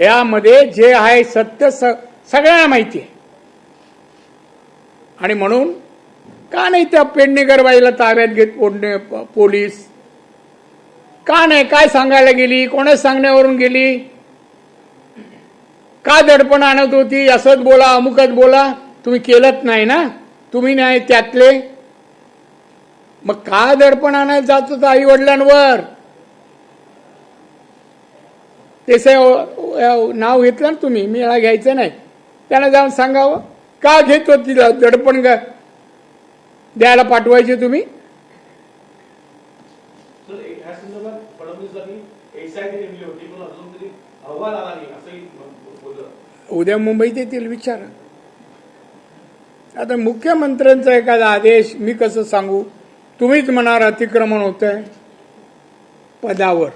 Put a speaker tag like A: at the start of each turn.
A: यामध्ये जे आहे सत्य सगळ्यांना माहिती आहे. आणि म्हणून का नाही त्या पेडणेकर बाईला ताब्यात घेत पोडणे पोलीस? का नाही? काय सांगायला गेली? कोणा सांगण्यावरून गेली? का दडपण आणत होती? असंच बोला अमुकच बोला. तुम्ही केलंच नाही ना? तुम्ही नाही त्यातले? मग का दडपण आणत जात होतं आई वडिलांवर? ते नाव घेतलं ना तुम्ही मी याला घ्यायचं नाही. त्याला जाऊन सांगावं का घेत तिला दडपण का द्यायला पाठवायचे तुम्ही? उद्या मुंबईत येतील विचारा. आता मुख्यमंत्र्यांचा एखादा आदेश मी कसं सांगू? तुम्हीच म्हणार अतिक्रमण होत आहे पदावर.